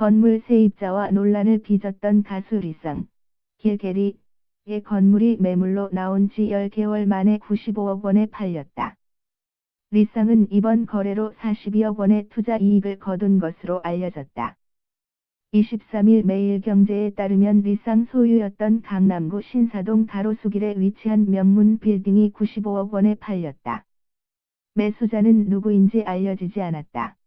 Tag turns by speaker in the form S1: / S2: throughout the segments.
S1: 건물 세입자와 논란을 빚었던 가수 리쌍, 길게리의 건물이 매물로 나온 지 10개월 만에 95억 원에 팔렸다. 리쌍은 이번 거래로 42억 원의 투자 이익을 거둔 것으로 알려졌다. 23일 매일경제에 따르면 리쌍 소유였던 강남구 신사동 가로수길에 위치한 명문 빌딩이 95억 원에 팔렸다. 매수자는 누구인지 알려지지 않았다.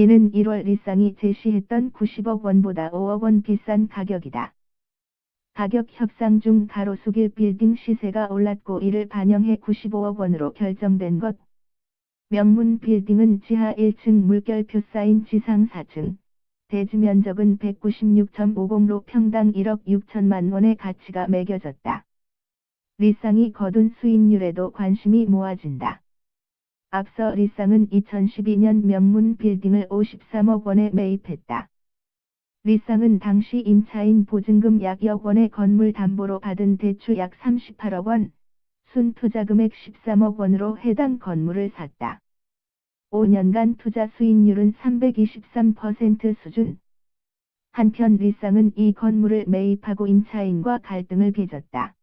S1: 이는 1월 리쌍이 제시했던 90억 원보다 5억 원 비싼 가격이다. 가격 협상 중 가로수길 빌딩 시세가 올랐고 이를 반영해 95억 원으로 결정된 것. 명문 빌딩은 지하 1층 물결표 쌓인 지상 4층. 대지 면적은 196.50로 평당 1억 6천만 원의 가치가 매겨졌다. 리쌍이 거둔 수익률에도 관심이 모아진다. 앞서 리쌍은 2012년 명문 빌딩을 53억 원에 매입했다. 리쌍은 당시 임차인 보증금 약 2억 원의 건물 담보로 받은 대출 약 38억 원, 순 투자금액 13억 원으로 해당 건물을 샀다. 5년간 투자 수익률은 323% 수준. 한편 리쌍은 이 건물을 매입하고 임차인과 갈등을 빚었다.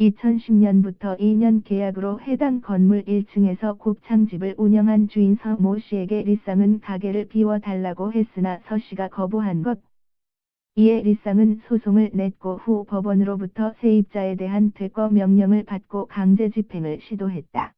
S1: 2010년부터 2년 계약으로 해당 건물 1층에서 곱창집을 운영한 주인 서 모 씨에게 리쌍은 가게를 비워달라고 했으나 서 씨가 거부한 것. 이에 리쌍은 소송을 냈고 후 법원으로부터 세입자에 대한 퇴거 명령을 받고 강제 집행을 시도했다.